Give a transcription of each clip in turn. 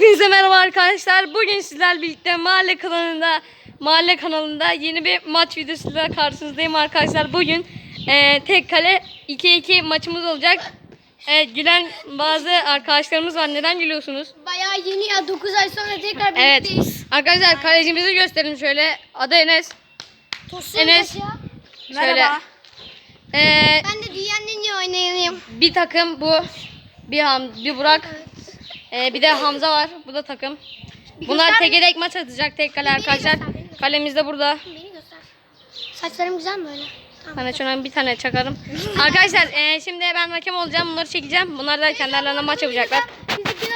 Hepinize merhaba arkadaşlar. Bugün sizler birlikte mahalle kanalında mahalle kanalında yeni bir maç videosuyla karşınızdayım arkadaşlar. Bugün e, tek kale 2-2 maçımız olacak. Evet, gülen bazı arkadaşlarımız var. Neden gülüyorsunuz? Bayağı yeni ya 9 ay sonra tekrar Evet. birlikteyiz. Arkadaşlar kalecimizi gösterelim şöyle. Adı Enes. Tosun Enes. Paşa. Şöyle. E, Ben de dünyanın en iyi oynayanıyım. bir takım bu. Bir Ham, bir Burak. E, bir de Hamza var. Bu da takım. Bunlar göster. tek tek maç atacak tek kale arkadaşlar. göster, beni göster. Kalemiz de burada. Beni göster. Saçlarım güzel mi öyle? Sana şuna bir tane çakarım. Arkadaşlar e, şimdi ben hakem olacağım. Bunları çekeceğim. Bunlar da kendi aralarında maç yapacaklar.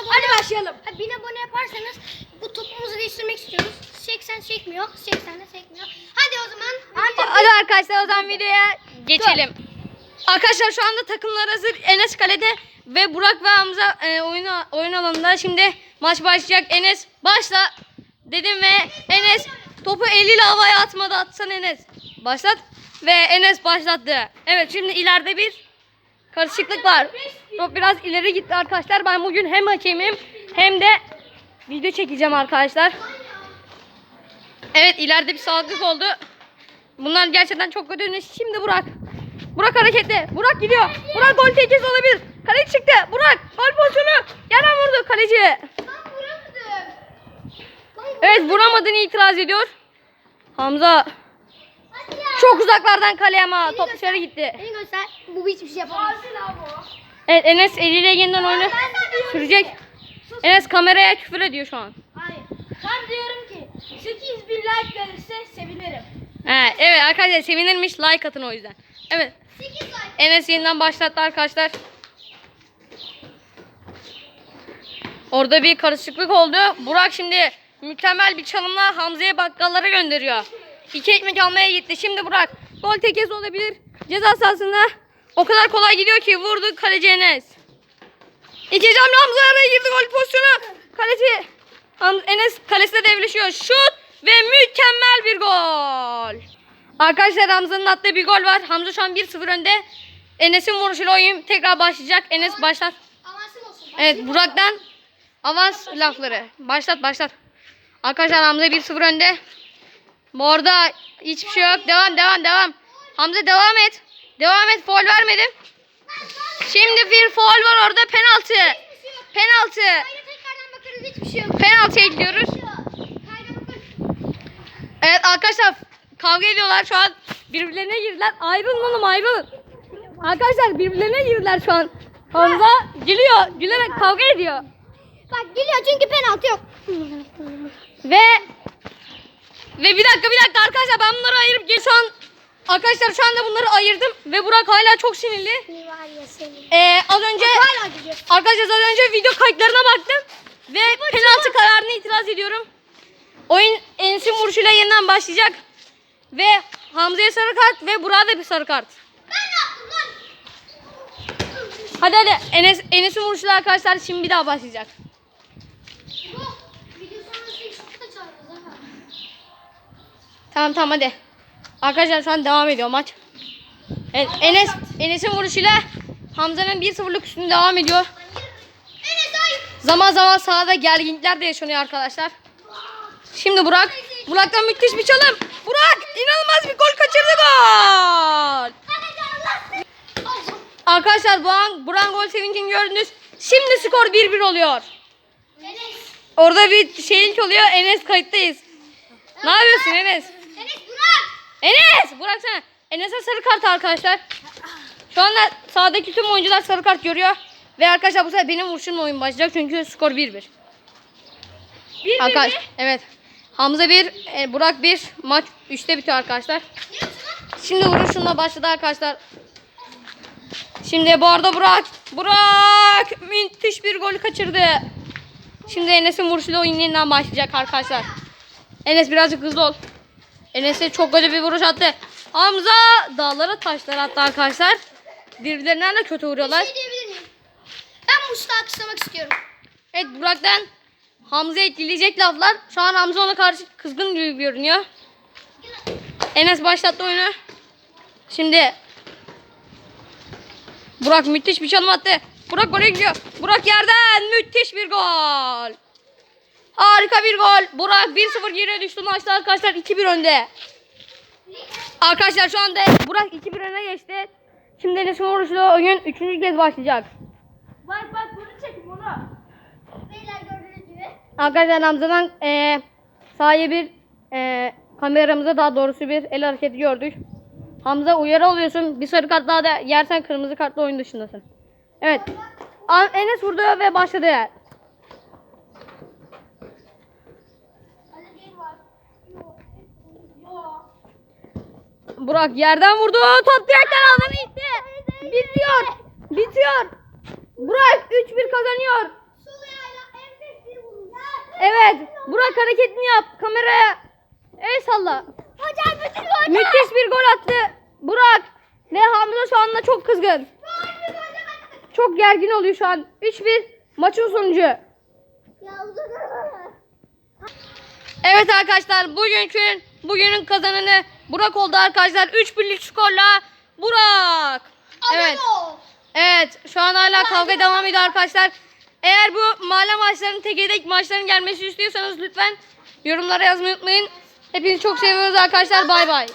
Hadi başlayalım. Ha, bin abone yaparsanız bu topumuzu değiştirmek istiyoruz. 80 çekmiyor. 80 de çekmiyor. Hadi o zaman. Hadi arkadaşlar o zaman videoya geçelim. Arkadaşlar şu anda takımlar hazır. Enes kalede ve Burak ve Hamza e, oyun, oyun alanında. Şimdi maç başlayacak. Enes başla dedim ve Enes topu eliyle havaya atmadı. Atsan Enes. Başlat. Ve Enes başlattı. Evet şimdi ileride bir karışıklık var. Top biraz ileri gitti arkadaşlar. Ben bugün hem hakemim hem de video çekeceğim arkadaşlar. Evet ileride bir salaklık oldu. Bunlar gerçekten çok kötü. Şimdi Burak. Burak hareketli. Burak gidiyor. Burak gol tehlikesi olabilir. Kaleci çıktı. Burak gol pozisyonu. Yerden vurdu kaleci. Ben vuramadım. Evet vuramadığını itiraz ediyor. Hamza çok uzaklardan kaleye ama top dışarı gitti. Beni göster. Bu hiçbir şey yapamaz. Evet Enes eliyle yeniden oyunu sürecek. Enes kameraya küfür ediyor şu an. Hayır. Ben diyorum ki 8 bin like gelirse sevinirim. He, evet arkadaşlar sevinirmiş like atın o yüzden. Evet 8 like. Enes yeniden başlattı arkadaşlar. Orada bir karışıklık oldu. Burak şimdi mükemmel bir çalımla Hamza'yı bakkallara gönderiyor. İki ekmek almaya gitti. Şimdi Burak gol tekesi olabilir. Ceza sahasında o kadar kolay gidiyor ki vurdu kaleci Enes. İki camlı Hamza araya girdi gol pozisyonu. Kaleci Enes kalesine devleşiyor. Şut ve mükemmel bir gol. Arkadaşlar Hamza'nın attığı bir gol var. Hamza şu an 1-0 önde. Enes'in vuruşuyla oyun tekrar başlayacak. Enes olsun. Evet Burak'tan avans lafları. Başlat başlat. Arkadaşlar Hamza 1-0 önde. Bu arada hiçbir şey yok. Devam devam devam. Hamza devam et. Devam et. Foul vermedim. Şimdi bir foul var orada. Penaltı. Penaltı. Şey. Penaltıya gidiyoruz. Evet arkadaşlar kavga ediyorlar şu an. Birbirlerine girdiler. Ayrılın oğlum ayrılın. Arkadaşlar birbirlerine girdiler şu an. Hamza gülüyor. Gülerek kavga ediyor. Bak geliyor çünkü penaltı yok. Ve ve bir dakika bir dakika arkadaşlar ben bunları ayırıp gel şu an arkadaşlar şu anda bunları ayırdım ve Burak hala çok sinirli. Ee, az önce arkadaşlar az önce video kayıtlarına baktım ve penaltı kararına itiraz ediyorum. Oyun Enes'in vuruşuyla yeniden başlayacak ve Hamza'ya sarı kart ve Burak'a da bir sarı kart. Hadi hadi Enes Enes'in vuruşuyla arkadaşlar şimdi bir daha başlayacak. Tamam tamam hadi. Arkadaşlar şu an devam ediyor maç. Evet, Enes Enes'in vuruşuyla Hamza'nın 1-0'lık üstünde devam ediyor. Zaman zaman sahada gerginlikler de yaşanıyor arkadaşlar. Şimdi Burak. Burak'tan müthiş bir çalım. Burak inanılmaz bir gol kaçırdı gol. Arkadaşlar Burak, Burak gol sevincini gördünüz. Şimdi skor 1-1 oluyor. Enes. Orada bir şeylik oluyor. Enes kayıttayız. Ne yapıyorsun Enes? Enes Burak. Enes! Burak sen. Enes'e sarı kart arkadaşlar. Şu anda sahadaki tüm oyuncular sarı kart görüyor. Ve arkadaşlar bu sefer benim vuruşumla oyun başlayacak çünkü skor 1-1. 1 Arkadaş, evet. Hamza 1, e, Burak 1. Maç 3'te bitiyor arkadaşlar. Şimdi vuruşunla başladı arkadaşlar. Şimdi bu arada Burak, Burak müthiş bir gol kaçırdı. Şimdi Enes'in vuruşuyla oyun yeniden başlayacak arkadaşlar. Enes birazcık hızlı ol. Enes'e çok kötü bir vuruş attı. Hamza dağlara taşlar attı arkadaşlar. Birbirlerinden de kötü vuruyorlar. Şey diyebilir miyim? Ben Muş'ta alkışlamak istiyorum. Evet Burak'tan Hamza'ya etkileyecek laflar. Şu an Hamza ona karşı kızgın gibi görünüyor. Enes başlattı oyunu. Şimdi Burak müthiş bir çalım attı. Burak gole gidiyor. Burak yerden müthiş bir gol. Harika bir gol. Burak 1-0 geriye düştü maçta arkadaşlar 2-1 önde. Arkadaşlar şu anda Burak 2-1 öne geçti. Şimdi Enes Moruç'la oyun 3. kez başlayacak. Bak bak Arkadaşlar Hamza'dan eee sahaya bir eee kameramıza daha doğrusu bir el hareketi gördük. Hamza uyarı alıyorsun. Bir sarı kart daha da yersen kırmızı kartla oyun dışındasın. Evet. Enes vurdu ve başladı. Yok. Burak yerden vurdu. Top direkten ağzına gitti. Bitiyor. Bitiyor. Burak 3-1 kazanıyor. Sol ayağıyla enfes bir vuruş. Evet. Burak hareketini yap. Kameraya el salla. Hocam bütün hocam. Müthiş bir gol attı. Burak. Ve Hamza şu anda çok kızgın. Çok gergin oluyor şu an. 3-1 maçın sonucu. Evet arkadaşlar bugünkü bugünün kazananı Burak oldu arkadaşlar. 3-1'lik skorla Burak. Evet. Evet şu an hala kavga devam ediyor arkadaşlar. Eğer bu mahalle maçlarının tekerlek maçların gelmesi istiyorsanız lütfen yorumlara yazmayı unutmayın. Hepinizi çok seviyoruz arkadaşlar. Bay bay.